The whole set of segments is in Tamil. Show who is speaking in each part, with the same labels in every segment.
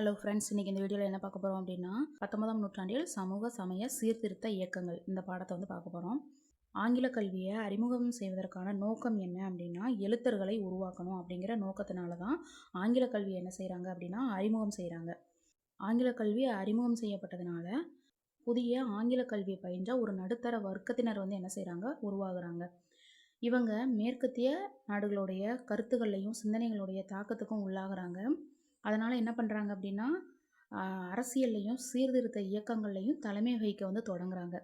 Speaker 1: ஹலோ ஃப்ரெண்ட்ஸ் இன்றைக்கி இந்த வீடியோவில் என்ன பார்க்க போகிறோம் அப்படின்னா பத்தொன்பதாம் நூற்றாண்டில் சமூக சமய சீர்திருத்த இயக்கங்கள் இந்த பாடத்தை வந்து பார்க்க போகிறோம் ஆங்கில கல்வியை அறிமுகம் செய்வதற்கான நோக்கம் என்ன அப்படின்னா எழுத்தர்களை உருவாக்கணும் அப்படிங்கிற நோக்கத்தினால தான் ஆங்கில கல்வி என்ன செய்கிறாங்க அப்படின்னா அறிமுகம் செய்கிறாங்க ஆங்கில கல்வி அறிமுகம் செய்யப்பட்டதுனால புதிய ஆங்கில கல்வியை பயின்ற ஒரு நடுத்தர வர்க்கத்தினர் வந்து என்ன செய்கிறாங்க உருவாகுறாங்க. இவங்க மேற்கத்திய நாடுகளுடைய கருத்துக்கள்லையும் சிந்தனைகளுடைய தாக்கத்துக்கும் உள்ளாகிறாங்க. அதனால் என்ன பண்ணுறாங்க அப்படின்னா அரசியல்லையும் சீர்திருத்த இயக்கங்கள்லையும் தலைமை வகிக்க வந்து தொடங்குறாங்க.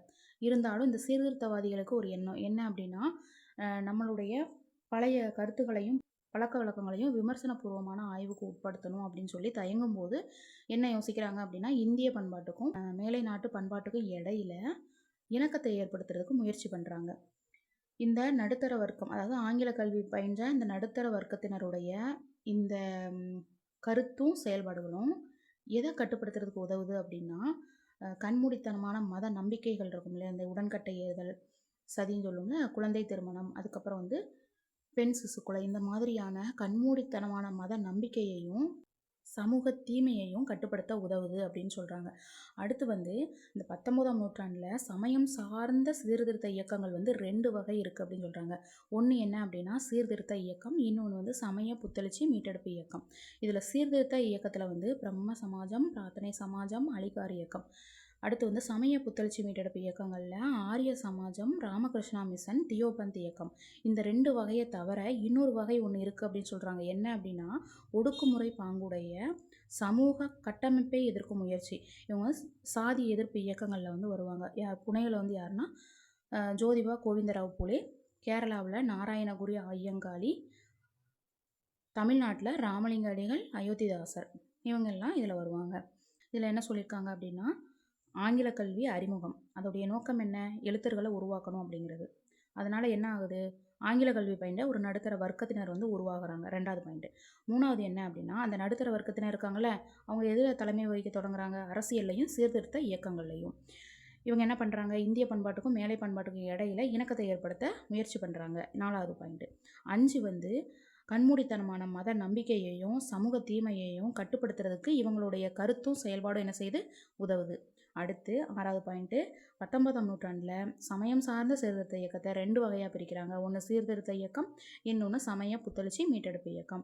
Speaker 1: இருந்தாலும் இந்த சீர்திருத்தவாதிகளுக்கு ஒரு எண்ணம். என்ன அப்படின்னா நம்மளுடைய பழைய கருத்துக்களையும் பழக்க வழக்கங்களையும் விமர்சனபூர்வமான ஆய்வுக்கு உட்படுத்தணும் அப்படின்னு சொல்லி தயங்கும் போது என்ன யோசிக்கிறாங்க அப்படின்னா இந்திய பண்பாட்டுக்கும் மேலை நாட்டு பண்பாட்டுக்கும் இடையில இணக்கத்தை ஏற்படுத்துறதுக்கு முயற்சி பண்ணுறாங்க இந்த நடுத்தர வர்க்கம் அதாவது ஆங்கில கல்வி பயின்ற இந்த நடுத்தர வர்க்கத்தினருடைய இந்த கருத்தும் செயல்பாடுகளும் எதை கட்டுப்படுத்துறதுக்கு உதவுது அப்படின்னா கண்மூடித்தனமான மத நம்பிக்கைகள் இருக்கும் இல்லையா? இந்த உடன்கட்டை ஏறுதல் சதின்னு சொல்லுவோம்ல குழந்தை திருமணம் அதுக்கப்புறம் வந்து பெண் சிசுக்குலை இந்த மாதிரியான கண்மூடித்தனமான மத நம்பிக்கையையும் சமூக தீமையையும் கட்டுப்படுத்த உதவுது அப்படின்னு சொல்கிறாங்க அடுத்து வந்து இந்த பத்தொம்போதாம் நூற்றாண்டில் சமயம் சார்ந்த சீர்திருத்த இயக்கங்கள் வந்து ரெண்டு வகை இருக்குது அப்படின்னு சொல்கிறாங்க ஒன்று என்ன அப்படின்னா சீர்திருத்த இயக்கம் இன்னொன்று வந்து சமய புத்தளிச்சி மீட்டெடுப்பு இயக்கம். இதில் சீர்திருத்த இயக்கத்தில் வந்து பிரம்ம சமாஜம் பிரார்த்தனை சமாஜம் அலிகார் இயக்கம். அடுத்து வந்து சமய புத்தளிச்சி மீட்டெடுப்பு இயக்கங்களில் ஆரிய சமாஜம் ராமகிருஷ்ணா மிஷன் தியோபந்த் இயக்கம். இந்த ரெண்டு வகையை தவிர இன்னொரு வகை ஒன்று இருக்குது அப்படின்னு சொல்கிறாங்க என்ன அப்படின்னா ஒடுக்குமுறை பாங்குடைய சமூக கட்டமைப்பை எதிர்க்கும் முயற்சி. இவங்க சாதி எதிர்ப்பு இயக்கங்களில் வந்து வருவாங்க. யார் புனையில் வந்து யாருன்னா ஜோதிபா கோவிந்தராவ் புலே கேரளாவில் நாராயணகுரி ஐயங்காளி தமிழ்நாட்டில் ராமலிங்க அடிகள் அயோத்திதாசர். இவங்கெல்லாம் இதில் வருவாங்க. இதில் என்ன சொல்லியிருக்காங்க அப்படின்னா ஆங்கில கல்வி அறிமுகம். அதோடைய நோக்கம் என்ன? எழுத்தர்களை உருவாக்கணும் அப்படிங்கிறது. அதனால் என்ன ஆகுது? ஆங்கில கல்வி பயின்ற ஒரு நடுத்தர வர்க்கத்தினர் வந்து உருவாகிறாங்க. ரெண்டாவது பாயிண்ட்டு மூணாவது என்ன அப்படின்னா அந்த நடுத்தர வர்க்கத்தினர் இருக்காங்களே அவங்க எதில் தலைமை வகிக்க தொடங்குறாங்க. அரசியல்லையும் சீர்திருத்த இயக்கங்கள்லையும். இவங்க என்ன பண்ணுறாங்க இந்திய பண்பாட்டுக்கும் மேலை பண்பாட்டுக்கும் இடையில இணக்கத்தை ஏற்படுத்த முயற்சி பண்ணுறாங்க நாலாவது பாயிண்ட்டு அஞ்சு வந்து கண்மூடித்தனமான மத நம்பிக்கையையும் சமூக தீமையையும் கட்டுப்படுத்துறதுக்கு இவங்களுடைய கருத்தும் செயல்பாடும் என்ன செய்து உதவுது. அடுத்து ஆறாவது பாயிண்ட்டு பத்தொன்பதாம் நூற்றாண்டில் சமயம் சார்ந்த சீர்திருத்த இயக்கத்தை ரெண்டு வகையாக பிரிக்கிறாங்க. ஒன்று சீர்திருத்த இயக்கம் இன்னொன்று சமய புத்தளிச்சி மீட்டெடுப்பு இயக்கம்.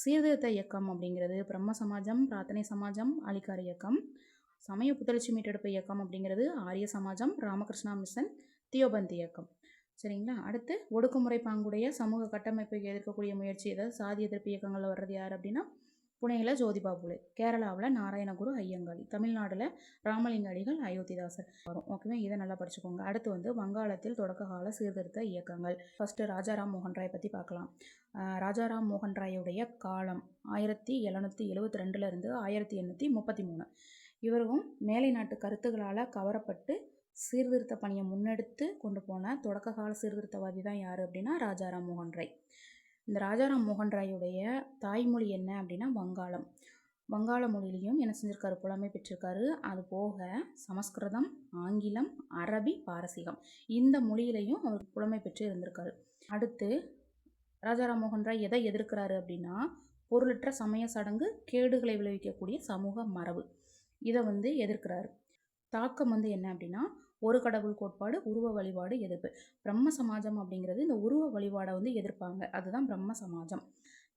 Speaker 1: சீர்திருத்த இயக்கம் அப்படிங்கிறது பிரம்ம சமாஜம் பிரார்த்தனை சமாஜம் அலிகார் இயக்கம். சமய புத்தளிச்சி மீட்டெடுப்பு இயக்கம் அப்படிங்கிறது ஆரிய சமாஜம் ராமகிருஷ்ணா மிஷன் தியோபந்த் இயக்கம். சரிங்களா? அடுத்து ஒடுக்குமுறை பாங்குடைய சமூக கட்டமைப்பை எதிர்க்கக்கூடிய முயற்சி ஏதாவது சாதி எதிர்ப்பு இயக்கங்களில் வர்றது யார் அப்படின்னா புனேயில் ஜோதிபாபுலே கேரளாவில் நாராயணகுரு ஐயங்காளி தமிழ்நாட்டில் ராமலிங்க அடிகள் அயோத்திதாசர். வரும். ஓகேவா? இதை நல்லா படிச்சுக்கோங்க. அடுத்து வந்து வங்காளத்தில் தொடக்க கால சீர்திருத்த இயக்கங்கள். ஃபஸ்ட்டு ராஜாராம் மோகன் ராய் பற்றி பார்க்கலாம். ராஜாராம் மோகன் ராயுடைய காலம் ஆயிரத்தி எழுநூற்றி எழுபத்தி ரெண்டுலேருந்து ஆயிரத்தி எண்ணூற்றி முப்பத்தி மூணு இவரும் மேலை நாட்டு கருத்துக்களால் கவரப்பட்டு சீர்திருத்த பணியை முன்னெடுத்து கொண்டு போன தொடக்ககால சீர்திருத்தவாதி தான் யார் அப்படின்னா ராஜாராம் மோகன் ராய். இந்த ராஜாராம் மோகன் ராயுடைய தாய்மொழி என்ன அப்படின்னா வங்காளம். வங்காள மொழியிலையும் என்ன செஞ்சுருக்காரு? புலமை பெற்றிருக்காரு. அது போக சமஸ்கிருதம் ஆங்கிலம் அரபி பாரசீகம் இந்த மொழியிலையும் அவர் புலமை பெற்று இருந்திருக்காரு. அடுத்து ராஜாராம் மோகன் ராய் எதை எதிர்க்கிறாரு அப்படின்னா பொருளற்ற சமய சடங்கு கேடுகளை விளைவிக்கக்கூடிய சமூக மரபு. இதை வந்து எதிர்க்கிறாரு. தாக்கம் வந்து என்ன அப்படின்னா ஒரு கடவுள் கோட்பாடு உருவ வழிபாடு எதிர்ப்பு. பிரம்ம சமாஜம் அப்படிங்கிறது இந்த உருவ வழிபாடை வந்து எதிர்ப்பாங்க. அதுதான் பிரம்ம சமாஜம்.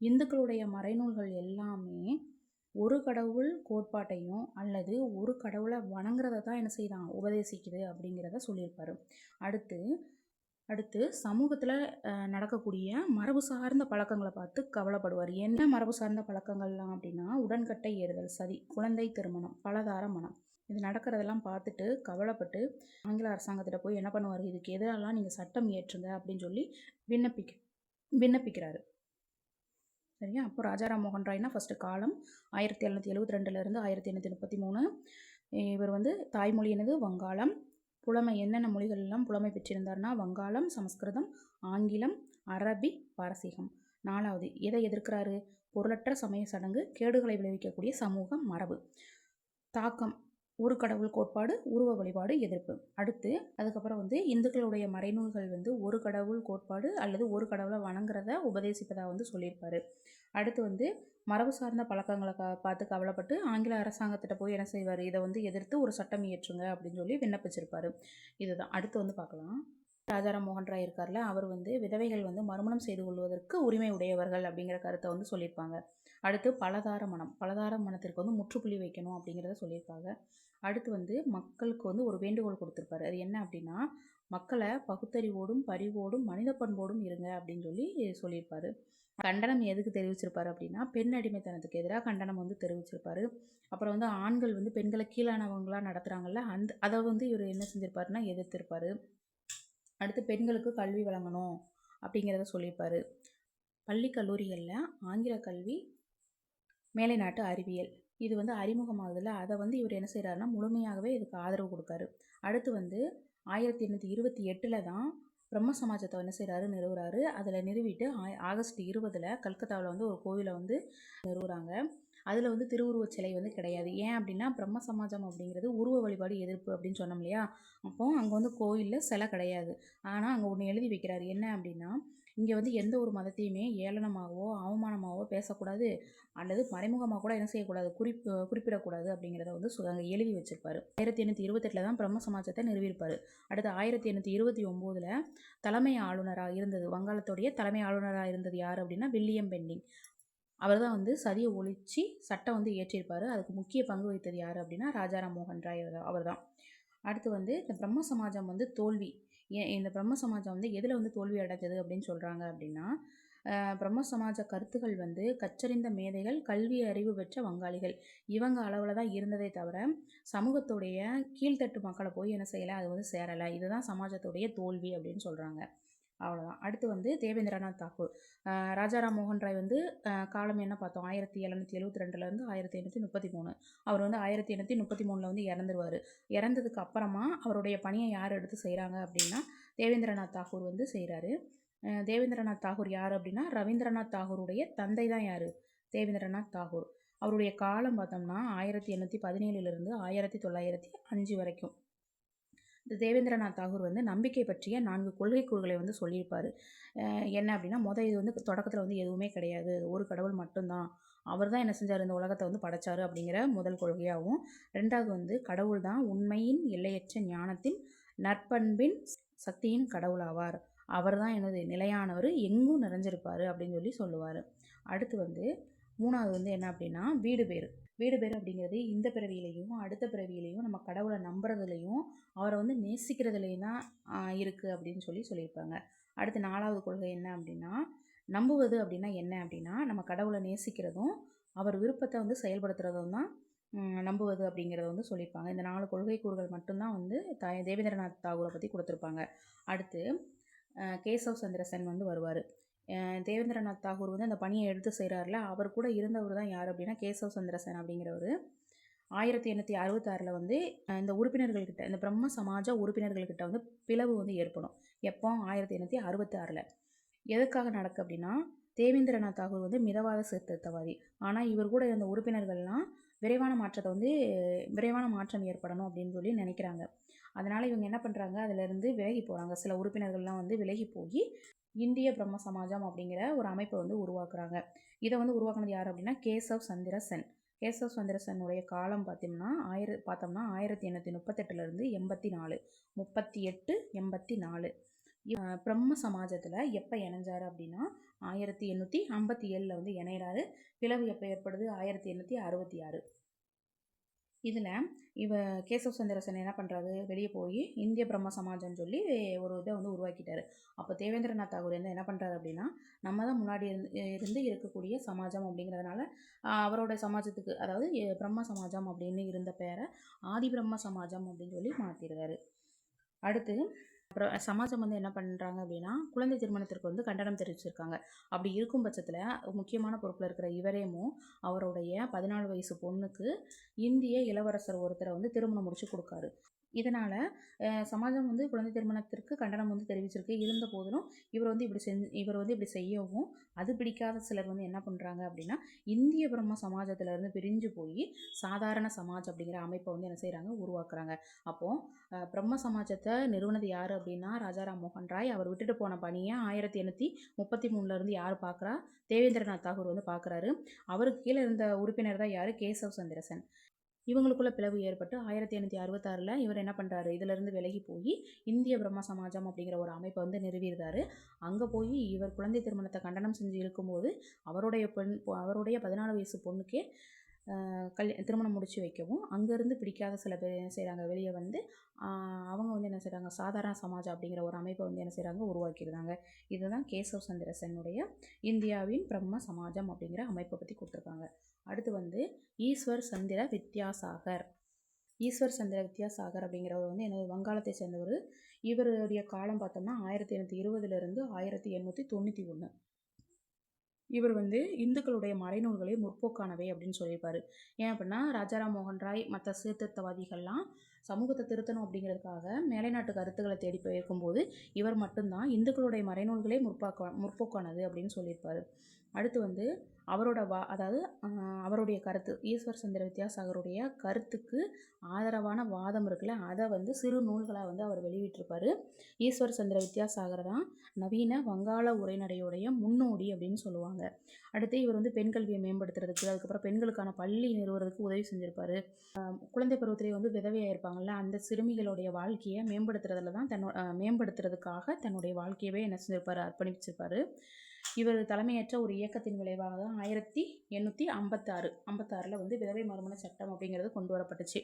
Speaker 1: இந்துக்களுடைய மறைநூல்கள் எல்லாமே ஒரு கடவுள் கோட்பாட்டையும் அல்லது ஒரு கடவுளை வணங்குறத தான் என்ன செய்யலாம் உபதேசிக்குது அப்படிங்கிறத சொல்லியிருப்பாரு. அடுத்து அடுத்து சமூகத்தில் நடக்கக்கூடிய மரபு சார்ந்த பழக்கங்களை பார்த்து கவலைப்படுவார். என்ன மரபு சார்ந்த பழக்கங்கள்லாம் அப்படின்னா உடன்கட்டை ஏறுதல் சதி குழந்தை திருமணம் பலதார மனம். இது நடக்கிறதெல்லாம் பார்த்துட்டு கவலைப்பட்டு ஆங்கில அரசாங்கத்திட்ட போய் என்ன பண்ணுவார்? இதுக்கு எதிரெல்லாம் நீங்கள் சட்டம் ஏற்றுங்க அப்படின்னு சொல்லி விண்ணப்பிக்க விண்ணப்பிக்கிறாரு. சரியா? அப்போ ராஜாராம் மோகன் ராய்னா ஃபஸ்ட்டு காலம் ஆயிரத்தி எழுநூற்றி எழுபத்தி ரெண்டுலேருந்து ஆயிரத்தி எண்ணூற்றி முப்பத்தி மூணு இவர் வந்து தாய்மொழி என்னது? வங்காளம். புலமை என்னென்ன மொழிகள் எல்லாம் புலமை பெற்றிருந்தார்னா வங்காளம் சமஸ்கிருதம் ஆங்கிலம் அரபி பாரசீகம். நாலாவது எதை எதிர்க்கிறாரு? பொருளற்ற சமய சடங்கு கேடுகளை விளைவிக்கக்கூடிய சமூக மரபு. தாக்கம் ஒரு கடவுள் கோட்பாடு உருவ வழிபாடு எதிர்ப்பு. அடுத்து அதுக்கப்புறம் வந்து இந்துக்களுடைய மறைநூல்கள் வந்து ஒரு கடவுள் கோட்பாடு அல்லது ஒரு கடவுளை வணங்குறத உபதேசிப்பதாக வந்து சொல்லியிருப்பாரு. அடுத்து வந்து மரபு சார்ந்த பழக்கங்களை கா பார்த்து கவலைப்பட்டு ஆங்கில அரசாங்கத்திட்ட போய் என்ன செய்வார்? இதை வந்து எதிர்த்து ஒரு சட்டம் இயற்றுங்க அப்படின்னு சொல்லி விண்ணப்பிச்சிருப்பாரு. இதுதான். அடுத்து வந்து பார்க்கலாம். ராஜாராம் மோகன் ராய் இருக்கார்ல அவர் வந்து விதவைகள் வந்து மறுமணம் செய்து கொள்வதற்கு உரிமை உடையவர்கள் அப்படிங்கிற கருத்தை வந்து சொல்லியிருப்பாங்க. அடுத்து பலதார மனம் பலதார மனத்திற்கு வந்து முற்றுப்புள்ளி வைக்கணும் அப்படிங்கிறத சொல்லியிருப்பாங்க. அடுத்து வந்து மக்களுக்கு வந்து ஒரு வேண்டுகோள் கொடுத்துருப்பாரு. அது என்ன அப்படின்னா மக்களை பகுத்தறிவோடும் பரிவோடும் மனித பண்போடும் இருங்க அப்படின்னு சொல்லி சொல்லியிருப்பாரு. கண்டனம் எதுக்கு தெரிவிச்சிருப்பாரு அப்படின்னா பெண் அடிமைத்தனத்துக்கு எதிராக கண்டனம் வந்து தெரிவிச்சிருப்பாரு. அப்புறம் வந்து ஆண்கள் வந்து பெண்களை கீழானவங்களாக நடத்துகிறாங்கல்ல அந்த அதை வந்து இவர் என்ன செஞ்சிருப்பாருன்னா எதிர்த்திருப்பாரு. அடுத்து பெண்களுக்கு கல்வி வழங்கணும் அப்படிங்கிறத சொல்லியிருப்பார். பள்ளி கல்லூரிகளில் ஆங்கில கல்வி மேலை நாட்டு அறிவியல் இது வந்து அறிமுகமாகுதுல்ல அதை வந்து இவர் என்ன செய்கிறாருன்னா முழுமையாகவே இதுக்கு ஆதரவு கொடுக்காரு. அடுத்து வந்து ஆயிரத்தி எண்ணூற்றி இருபத்தி எட்டில் தான் பிரம்ம சமாஜத்தை என்ன செய்கிறாரு நிறுவுறாரு. அதில் நிறுவிட்டு ஆகஸ்ட் இருபதில் கல்கத்தாவில் வந்து ஒரு கோவிலை வந்து நிறுவுறாங்க. அதில் வந்து திருவுருவச் சிலை வந்து கிடையாது. ஏன் அப்படின்னா பிரம்ம சமாஜம் அப்படிங்கிறது உருவ வழிபாடு எதிர்ப்பு அப்படின்னு சொன்னோம் இல்லையா? அப்போ அங்கே வந்து கோயிலில் சிலை கிடையாது. ஆனால் அங்கே ஒன்று எழுதி வைக்கிறாரு. என்ன அப்படின்னா இங்கே வந்து எந்த ஒரு மதத்தையுமே ஏளனமாகவோ அவமானமாகவோ பேசக்கூடாது. அல்லது மறைமுகமாக கூட என்ன செய்யக்கூடாது? குறிப்பு குறிப்பிடக்கூடாது அப்படிங்கிறத வந்து சு- அங்கே எழுதி வச்சிருப்பார். ஆயிரத்தி எண்ணூற்றி இருபத்தெட்டில் தான் பிரம்ம சமாஜத்தை நிறுவியிருப்பார். அடுத்து ஆயிரத்தி எண்ணூற்றி இருபத்தி ஒம்போதில் தலைமை ஆளுநராக இருந்தது வங்காளத்துடைய தலைமை ஆளுநராக இருந்தது யார் அப்படின்னா வில்லியம் பெண்டிங் அவர் தான் வந்து சதியை ஒழித்து சட்டம் வந்து இயற்றியிருப்பார். அதுக்கு முக்கிய பங்கு வகித்தது யார் அப்படின்னா ராஜாராம் மோகன் ராய் அவர் தான். அடுத்து வந்து இந்த பிரம்ம சமாஜம் வந்து தோல்வி. ஏன் இந்த பிரம்ம சமாஜம் வந்து எதில் வந்து தோல்வி அடைஞ்சது அப்படின்னு சொல்கிறாங்க அப்படின்னா பிரம்ம சமாஜ கருத்துக்கள் வந்து கற்றறிந்த மேதைகள் கல்வி அறிவு பெற்ற வங்காளிகள். இவங்க அளவில் தான் இருந்ததே தவிர சமூகத்துடைய கீழ்த்தட்டு மக்களை போய் என்ன செய்யலை அது வந்து சேரலை. இதுதான் சமாஜத்துடைய தோல்வி அப்படின்னு சொல்கிறாங்க அவ்வளோதான் அடுத்து வந்து தேவேந்திரநாத் தாக்கூர் ராஜாராம் மோகன் ராய் வந்து காலம் என்ன பார்த்தோம்? ஆயிரத்தி எழுநூற்றி எழுபத்தி ரெண்டுலேருந்து ஆயிரத்தி எண்ணூற்றி முப்பத்தி மூணு அவர் வந்து ஆயிரத்தி எண்ணூற்றி முப்பத்தி மூணில் வந்து இறந்துருவார். இறந்ததுக்கு அப்புறமா அவருடைய பணியை யார் எடுத்து செய்கிறாங்க அப்படின்னா தேவேந்திரநாத் தாகூர் வந்து செய்கிறாரு தேவேந்திரநாத் தாகூர் யார் அப்படின்னா ரவீந்திரநாத் தாகூருடைய தந்தை தான் யார்? தேவேந்திரநாத் தாகூர். அவருடைய காலம் பார்த்தோம்னா ஆயிரத்தி எண்ணூற்றி பதினேழுலேருந்து ஆயிரத்தி தொள்ளாயிரத்தி அஞ்சு வரைக்கும். தேவேந்திரநாத் தாகூர் வந்து நம்பிக்கை பற்றிய நான்கு கொள்கை கூறுகளை வந்து சொல்லியிருப்பார். என்ன அப்படின்னா மொதல் இது வந்து தொடக்கத்தில் வந்து எதுவுமே கிடையாது. ஒரு கடவுள் மட்டும்தான். அவர் தான் என்ன செஞ்சார்? இந்த உலகத்தை வந்து படைச்சார் அப்படிங்கிற முதல் கொள்கையாகவும் ரெண்டாவது வந்து கடவுள் தான் உண்மையின் எல்லையற்ற ஞானத்தின் நற்பண்பின் சக்தியின் கடவுளாவார் அவர் தான் எனது நிலையானவர். எங்கும் நிறைஞ்சிருப்பார் அப்படின்னு சொல்லி சொல்லுவார். அடுத்து வந்து மூணாவது வந்து என்ன அப்படின்னா வீடு பேர். வீடு பேர் அப்படிங்கிறது இந்த பிறவியிலையும் அடுத்த பிறவியிலையும் நம்ம கடவுளை நம்புறதுலையும் அவரை வந்து நேசிக்கிறதுலையும் தான் இருக்குது அப்படின்னு சொல்லி சொல்லியிருப்பாங்க. அடுத்து நாலாவது கொள்கை என்ன அப்படின்னா நம்புவது அப்படின்னா என்ன அப்படின்னா நம்ம கடவுளை நேசிக்கிறதும் அவர் விருப்பத்தை வந்து செயல்படுத்துறதும் தான் நம்புவது அப்படிங்கிறத வந்து சொல்லியிருப்பாங்க. இந்த நாலு கொள்கை கூறுகள் மட்டும்தான் வந்து தாய் தேவேந்திரநாத் தாகூரை பற்றி கொடுத்துருப்பாங்க. அடுத்து கேசவ் சந்திரசன் வந்து வருவார். தேவேந்திரநாத் தாகூர் வந்து அந்த பணியை எடுத்து செய்கிறாருல அவர் கூட இருந்தவர் தான் யார் அப்படின்னா கேசவ சந்திரசன் அப்படிங்கிறவர். ஆயிரத்தி எண்ணூற்றி அறுபத்தாறில் வந்து இந்த உறுப்பினர்கள்கிட்ட இந்த பிரம்ம சமாஜ உறுப்பினர்கள்கிட்ட வந்து பிளவு வந்து ஏற்படும். எப்போ? ஆயிரத்தி எண்ணூற்றி அறுபத்தாறில் எதுக்காக நடக்கு அப்படின்னா தேவேந்திரநாத் தாகூர் வந்து மிதவாத சீர்திருத்தவாதி. ஆனால் இவர் கூட இருந்த உறுப்பினர்கள்லாம் விரைவான மாற்றத்தை வந்து விரைவான மாற்றம் ஏற்படணும் அப்படின்னு சொல்லி நினைக்கிறாங்க. அதனால் இவங்க என்ன பண்ணுறாங்க அதிலேருந்து விலகி போகிறாங்க சில உறுப்பினர்கள்லாம் வந்து விலகி போய் இந்திய பிரம்ம சமாஜம் அப்படிங்கிற ஒரு அமைப்பை வந்து உருவாக்குறாங்க. இதை வந்து உருவாக்குனது யார் அப்படின்னா கேசவ் சந்திர சென். கேசவ் சந்திர சென்னுடைய காலம் பார்த்தோம்னா ஆயிர பார்த்தோம்னா ஆயிரத்தி எண்ணூற்றி முப்பத்தெட்டுலேருந்து எண்பத்தி நாலு முப்பத்தி எட்டு எண்பத்தி நாலு. பிரம்ம சமாஜத்தில் எப்போ இணைஞ்சார் அப்படின்னா ஆயிரத்தி எண்ணூற்றி ஐம்பத்தி ஏழில் வந்து இணையிறாரு. பிளவு எப்போ ஏற்படுது? ஆயிரத்தி எண்ணூற்றி அறுபத்தி ஆறு. இதில் இவ கேசவ் சந்திரசன் என்ன பண்ணுறாரு? வெளியே போய் இந்திய பிரம்ம சமாஜம்னு சொல்லி ஒரு இதை வந்து உருவாக்கிட்டாரு. அப்போ தேவேந்திரநாத் தாகூர் வந்து என்ன பண்ணுறாரு அப்படின்னா நம்ம தான் முன்னாடி இருந்து இருந்து இருக்கக்கூடிய சமாஜம் அப்படிங்கிறதுனால அவரோட சமாஜத்துக்கு அதாவது பிரம்ம சமாஜம் அப்படின்னு இருந்த பேரை ஆதி பிரம்ம சமாஜம் அப்படின்னு சொல்லி மாற்றிடுறாரு அடுத்து சமாஜம் வந்து என்ன பண்ணுறாங்க அப்படின்னா குழந்தை திருமணத்திற்கு வந்து கண்டனம் தெரிவிச்சிருக்காங்க. அப்படி இருக்கும் பட்சத்தில் முக்கியமான பொறுப்பில் இருக்கிற இவரேமும் அவருடைய பதினாலு வயசு பொண்ணுக்கு இந்திய இளவரசர் ஒருத்தரை வந்து திருமணம் முடிச்சு கொடுக்காரு. இதனால் சமாஜம் வந்து குழந்தை திருமணத்திற்கு கண்டனம் வந்து தெரிவிச்சிருக்கு. இருந்த போதிலும் இவர் வந்து இப்படி செஞ்சு இவர் வந்து இப்படி செய்யவும் அது பிடிக்காத சிலர் வந்து என்ன பண்ணுறாங்க அப்படின்னா இந்திய பிரம்ம சமாஜத்திலேருந்து பிரிஞ்சு போய் சாதாரண சமாஜ் அப்படிங்கிற அமைப்பை வந்து என்ன செய்கிறாங்க உருவாக்குறாங்க. அப்போது பிரம்ம சமாஜத்தை நிறுவனது யார் அப்படின்னா ராஜாராம் மோகன் ராய். அவர் விட்டுட்டு போன பணியை ஆயிரத்தி எண்ணூற்றி முப்பத்தி மூணுலேருந்து யார் பார்க்குறா தேவேந்திரநாத் தாகூர் வந்து பார்க்குறாரு அவருக்கு கீழே இருந்த உறுப்பினர் தான் யார்? கேசவ் சந்திரசன். இவங்களுக்குள்ள பிளவு ஏற்பட்டு ஆயிரத்தி ஐநூற்றி அறுபத்தாறில் இவர் என்ன பண்ணுறாரு இதிலிருந்து விலகி போய் இந்திய பிரம்ம சமாஜம் அப்படிங்கிற ஒரு அமைப்பை வந்து நிறுவியிருந்தார் அங்கே போய் இவர் குழந்தை திருமணத்தை கண்டனம் செஞ்சு இருக்கும்போது அவருடைய பெண் அவருடைய பதினாலு வயசு பொண்ணுக்கே கல் திருமணம் முடித்து வைக்கவும். அங்கேருந்து பிடிக்காத சில பேர் என்ன செய்கிறாங்க வெளியே வந்து அவங்க வந்து என்ன செய்கிறாங்க சாதாரண சமாஜ் அப்படிங்கிற ஒரு அமைப்பை வந்து என்ன செய்கிறாங்க உருவாக்கியிருந்தாங்க இதுதான் கேசவ் சந்திரசனுடைய இந்தியாவின் பிரம்ம சமாஜம் அப்படிங்கிற அமைப்பை பற்றி கொடுத்துருக்காங்க. அடுத்து வந்து ஈஸ்வர் சந்திர வித்யாசாகர். ஈஸ்வர் சந்திர வித்யாசாகர் அப்படிங்கிறவர் வந்து எனது வங்காளத்தை சேர்ந்தவர். இவருடைய காலம் பார்த்தோம்னா ஆயிரத்தி எண்ணூற்றி இருபதுலேருந்து ஆயிரத்தி எண்ணூற்றி தொண்ணூற்றி ஒன்று இவர் வந்து இந்துக்களுடைய மறைநூல்களே முற்போக்கானவை அப்படின்னு சொல்லியிருப்பார். ஏன் அப்படின்னா ராஜாராம் மோகன் ராய் மற்ற சீர்திருத்தவாதிகள்லாம் சமூகத்தை திருத்தணும் அப்படிங்கிறதுக்காக மேலைநாட்டு கருத்துக்களை தேடி போயிருக்கும்போது இவர் மட்டும்தான் இந்துக்களுடைய மறைநூல்களே முற்போக்கா முற்போக்கானது அப்படின்னு சொல்லியிருப்பார். அடுத்து வந்து அவரோட வா அதாவது அவருடைய கருத்து ஈஸ்வர் சந்திர வித்யாசாகருடைய கருத்துக்கு ஆதரவான வாதம் இருக்குல்ல அதை வந்து சிறு நூல்களாக வந்து அவர் வெளியிட்டிருப்பார். ஈஸ்வர் சந்திர வித்யாசாகர் தான் நவீன வங்காள உரைநடையுடைய முன்னோடி அப்படின்னு சொல்லுவாங்க. அடுத்து இவர் வந்து பெண் கல்வியை மேம்படுத்துறதுக்கு அதுக்கப்புறம் பெண்களுக்கான பள்ளி நிறுவுறதுக்கு உதவி செஞ்சுருப்பார். குழந்தை பருவத்திலே வந்து விதவையாக இருப்பாங்கள்ல அந்த சிறுமிகளுடைய வாழ்க்கையை மேம்படுத்துறதுல தான் தன்னோட மேம்படுத்துறதுக்காக தன்னுடைய வாழ்க்கையவே என்ன செஞ்சிருப்பார் அர்ப்பணிச்சிருப்பார். இவர் தலைமையேற்ற ஒரு இயக்கத்தின் விளைவாக தான் ஆயிரத்தி எண்ணூற்றி ஐம்பத்தாறு ஐம்பத்தாறில் வந்து விதவை மறுமண சட்டம் அப்படிங்கிறது கொண்டு வரப்பட்டுச்சு.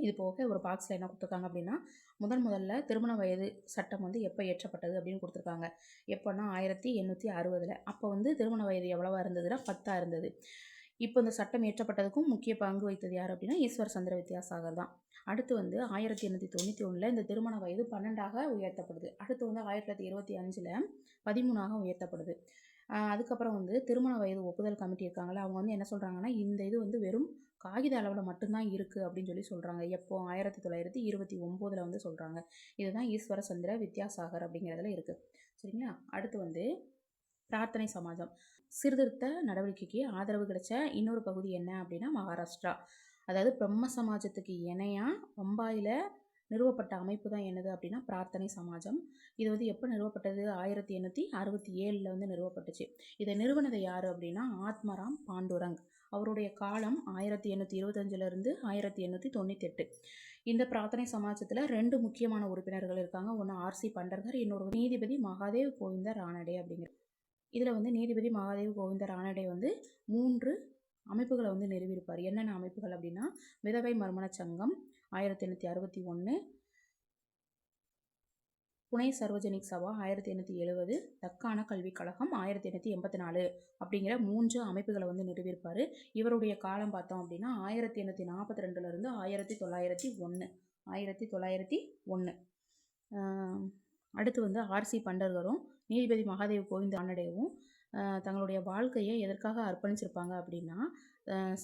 Speaker 1: இது போக ஒரு பாக்ஸில் என்ன கொடுத்துருக்காங்க அப்படின்னா முதன் முதல்ல திருமண வயது சட்டம் வந்து எப்போ ஏற்றப்பட்டது அப்படின்னு கொடுத்துருக்காங்க. எப்போன்னா ஆயிரத்தி எண்ணூற்றி அறுபதில் அப்போ வந்து திருமண வயது எவ்வளவா இருந்ததுன்னா பத்தாக இருந்தது. இப்போ இந்த சட்டம் ஏற்றப்பட்டதுக்கும் முக்கிய பங்கு வைத்தது யார் அப்படின்னா ஈஸ்வர் சந்திர வித்யாசாகர் தான். அடுத்து வந்து ஆயிரத்தி எண்ணூற்றி தொண்ணூற்றி ஒன்றில் இந்த திருமண வயது பன்னெண்டாக உயர்த்தப்படுது. அடுத்து வந்து ஆயிரத்தி தொள்ளாயிரத்தி இருபத்தி அஞ்சில் பதிமூணாக உயர்த்தப்படுது. அதுக்கப்புறம் வந்து திருமண வயது ஒப்புதல் கமிட்டி இருக்காங்களா அவங்க வந்து என்ன சொல்கிறாங்கன்னா இந்த இது வந்து வெறும் காகித அளவில் மட்டும்தான் இருக்குது அப்படின்னு சொல்லி சொல்கிறாங்க எப்போ? ஆயிரத்தி தொள்ளாயிரத்தி இருபத்தி ஒம்போதில் வந்து சொல்கிறாங்க இதுதான் ஈஸ்வர சந்திர வித்யாசாகர் அப்படிங்கிறதுல இருக்குது சரிங்களா? அடுத்து வந்து பிரார்த்தனை சமாஜம். சீர்திருத்த நடவடிக்கைக்கு ஆதரவு கிடைச்ச இன்னொரு பகுதி என்ன அப்படின்னா மகாராஷ்டிரா. அதாவது பிரம்ம சமாஜத்துக்கு இணையாக பம்பாயில் நிறுவப்பட்ட அமைப்பு தான் என்னது அப்படின்னா பிரார்த்தனை சமாஜம். இது வந்து எப்போ நிறுவப்பட்டது? ஆயிரத்தி எண்ணூற்றி அறுபத்தி ஏழில் வந்து நிறுவப்பட்டுச்சு. இதை நிறுவனதை யார் அப்படின்னா ஆத்மராம் பாண்டுரங். அவருடைய காலம் ஆயிரத்தி எண்ணூற்றி இருபத்தஞ்சிலேருந்து ஆயிரத்தி எண்ணூற்றி தொண்ணூத்தெட்டு. இந்த பிரார்த்தனை சமாஜத்தில் ரெண்டு முக்கியமான உறுப்பினர்கள் இருக்காங்க. ஒன்று ஆர்சி பண்டர்கர் இன்னொரு நீதிபதி மகாதேவ் கோவிந்த ராணடே அப்படிங்கிற இதில் வந்து நீதிபதி மகாதேவ் கோவிந்த ராணடே வந்து மூன்று அமைப்புகளை வந்து நிறுவியிருப்பார் என்னென்ன அமைப்புகள் அப்படின்னா விதவை மர்மண சங்கம் ஆயிரத்தி எண்ணூற்றி அறுபத்தி ஒன்று புனே சர்வஜனிக் சபா ஆயிரத்தி எண்ணூற்றி எழுபது தக்கான கல்விக் கழகம் ஆயிரத்தி எண்ணூற்றி எண்பத்தி நாலு அப்படிங்கிற மூன்று அமைப்புகளை வந்து நிறுவியிருப்பார் இவருடைய காலம் பார்த்தோம் அப்படின்னா ஆயிரத்தி எண்ணூற்றி நாற்பத்தி ரெண்டுலேருந்து ஆயிரத்தி தொள்ளாயிரத்தி ஒன்று ஆயிரத்தி தொள்ளாயிரத்தி ஒன்று அடுத்து வந்து ஆர்சி பண்டர்கரும் நீதிபதி மகாதேவ் கோவிந்த் ஆனடேவும் தங்களுடைய வாழ்க்கையை எதற்காக அர்ப்பணிச்சிருப்பாங்க அப்படின்னா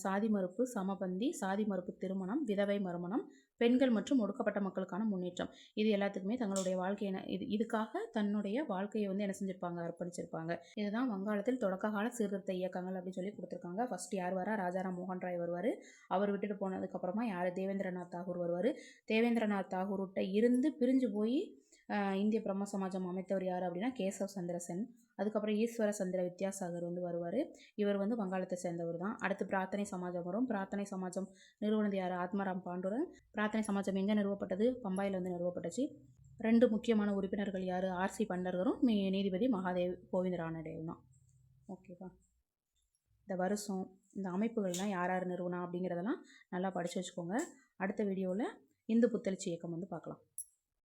Speaker 1: சாதி மறுப்பு சமபந்தி சாதி மறுப்பு திருமணம் விதவை மறுமணம் பெண்கள் மற்றும் ஒடுக்கப்பட்ட மக்களுக்கான முன்னேற்றம். இது எல்லாத்துக்குமே தங்களுடைய வாழ்க்கையை இது இதுக்காக தன்னுடைய வாழ்க்கையை வந்து என்ன செஞ்சுருப்பாங்க? அர்ப்பணிச்சிருப்பாங்க. இதுதான் வங்காளத்தில் தொடக்க கால சீர்திருத்த இயக்கங்கள் அப்படின்னு சொல்லி கொடுத்துருக்காங்க. ஃபர்ஸ்ட் யார் வரா? ராஜாராம் மோகன் ராய் வருவார். அவர் விட்டுட்டு போனதுக்கப்புறமா யார்? தேவேந்திரநாத் தாகூர் வருவார். தேவேந்திரநாத் தாகூர்கிட்ட இருந்து பிரிஞ்சு போய் இந்திய பிரம்ம சமாஜம் அமைத்தவர் யார் அப்படின்னா கேசவ் சந்திரசென். அதுக்கப்புறம் ஈஸ்வர சந்திர வித்யாசாகர் வந்து வருவார். இவர் வந்து வங்காளத்தை சேர்ந்தவர் தான். அடுத்து பிரார்த்தனை சமாஜம் வரும். பிரார்த்தனை சமாஜம் நிறுவனது யார்? ஆத்மாராம் பாண்டுரன். பிரார்த்தனை சமாஜம் எங்கே நிறுவப்பட்டது? பம்பாயில் வந்து நிறுவப்பட்டுச்சு. ரெண்டு முக்கியமான உறுப்பினர்கள் யார்? ஆர்சி பண்டர்களும் நீதிபதி மகாதேவ் கோவிந்த ராணடேவ் தான். ஓகேவா? இந்த வருஷம் இந்த அமைப்புகள்லாம் யார் யார் நிறுவனம் அப்படிங்கிறதெல்லாம் நல்லா படித்து வச்சுக்கோங்க. அடுத்த வீடியோவில் இந்து புத்தளிச்சி இயக்கம் வந்து பார்க்கலாம்.